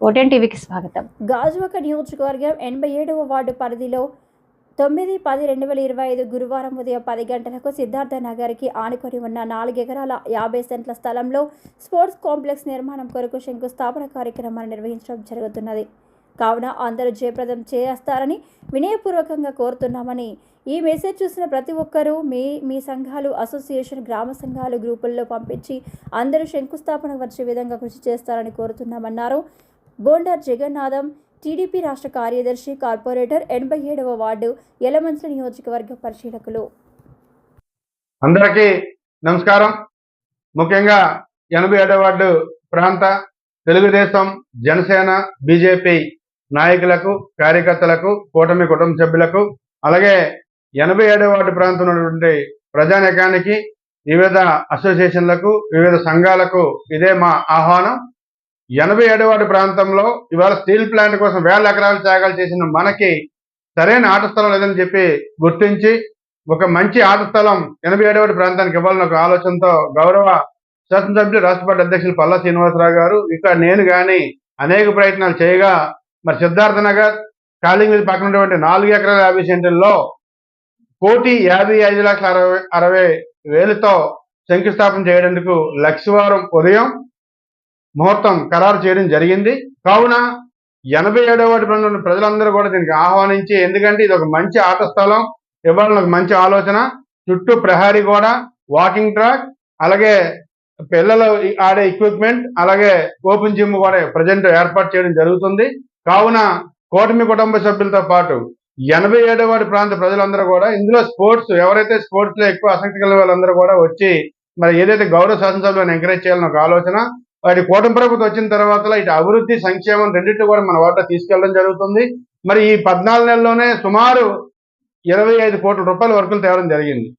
ఓటెన్ టీవీకి స్వాగతం. గాజువాక నియోజకవర్గం ఎనభై ఏడవ వార్డు పరిధిలో తొమ్మిది పది రెండు వేల ఇరవై ఐదు గురువారం ఉదయం పది గంటలకు సిద్ధార్థ నగర్కి ఆనుకొని ఉన్న నాలుగు ఎకరాల యాభై సెంట్ల స్థలంలో స్పోర్ట్స్ కాంప్లెక్స్ నిర్మాణం కొరకు శంకుస్థాపన కార్యక్రమాన్ని నిర్వహించడం జరుగుతున్నది. కావున అందరూ జయప్రదం చేస్తారని వినయపూర్వకంగా కోరుతున్నామని ఈ మెసేజ్ చూసిన ప్రతి ఒక్కరూ మీ మీ సంఘాలు అసోసియేషన్ గ్రామ సంఘాలు గ్రూపుల్లో పంపించి అందరూ శంకుస్థాపన వచ్చే విధంగా కృషి చేస్తారని కోరుతున్నామన్నారు. బోండార్ జగన్నాథం టీడీపీ రాష్ట్ర కార్యదర్శి కార్పొరేటర్ ఎనభై ఏడవ వార్డు యలమంచల నియోజకవర్గ పరిశీలకులు. అందరికీ నమస్కారం. ముఖ్యంగా ఎనభై ఏడవ వార్డు ప్రాంత తెలుగుదేశం జనసేన బీజేపీ నాయకులకు కార్యకర్తలకు కూటమి కుటుంబ సభ్యులకు అలాగే ఎనభై ఏడవ వార్డు ప్రాంతం ఉన్నటువంటి ప్రజానీకానికి వివిధ అసోసియేషన్లకు వివిధ సంఘాలకు ఇదే మా ఆహ్వానం. ఎనభై ఏడవ ప్రాంతంలో ఇవాళ స్టీల్ ప్లాంట్ కోసం వేల ఎకరాలు త్యాగాలు చేసిన మనకి సరైన ఆట స్థలం లేదని చెప్పి గుర్తించి ఒక మంచి ఆట స్థలం ఎనభై ఏడవటి ప్రాంతానికి ఇవ్వాలని ఒక ఆలోచనతో గౌరవ శాసనసభ్యులు రాష్ట్ర పార్టీ అధ్యక్షులు పల్లా శ్రీనివాసరావు గారు ఇక్కడ నేను కానీ అనేక ప్రయత్నాలు చేయగా మరి సిద్ధార్థ నగర్ కాళింగ్ పక్కన ఉన్నటువంటి నాలుగు ఎకరాల యాభై సెంటర్లో కోటి యాభై ఐదు లక్షల అరవై అరవై వేలతో శంకుస్థాపన చేయడానికి లక్షవారం ఉదయం ముహూర్తం ఖరారు చేయడం జరిగింది. కావున ఎనభై ఏడవ వాటి ప్రజలందరూ కూడా దీనికి ఆహ్వానించి ఎందుకంటే ఇది ఒక మంచి ఆట స్థలం ఇవ్వాలని ఒక మంచి ఆలోచన. చుట్టూ ప్రహారీ గోడ వాకింగ్ ట్రాక్ అలాగే పిల్లలు ఆడే ఎక్విప్మెంట్ అలాగే ఓపెన్ జిమ్ కూడా ప్రజెంట్ ఏర్పాటు చేయడం జరుగుతుంది. కావున కూటమి కుటుంబ సభ్యులతో పాటు ఎనభై ఏడవ ప్రాంత ప్రజలందరూ కూడా ఇందులో స్పోర్ట్స్ ఎవరైతే స్పోర్ట్స్లో ఎక్కువ ఆసక్తి కలిగిన వాళ్ళందరూ కూడా వచ్చి మరి ఏదైతే గౌరవ శాసనసభలో ఎంకరేజ్ చేయాలని ఒక ఆలోచన వాటి కూటమి ప్రభుత్వం వచ్చిన తర్వాత ఇటు అభివృద్ధి సంక్షేమం రెండింటి కూడా మన వాటా తీసుకెళ్ళడం జరుగుతుంది. మరి ఈ పద్నాలుగు నెలల్లోనే సుమారు ఇరవై ఐదు కోట్ల రూపాయల వర్కులు తేవడం జరిగింది.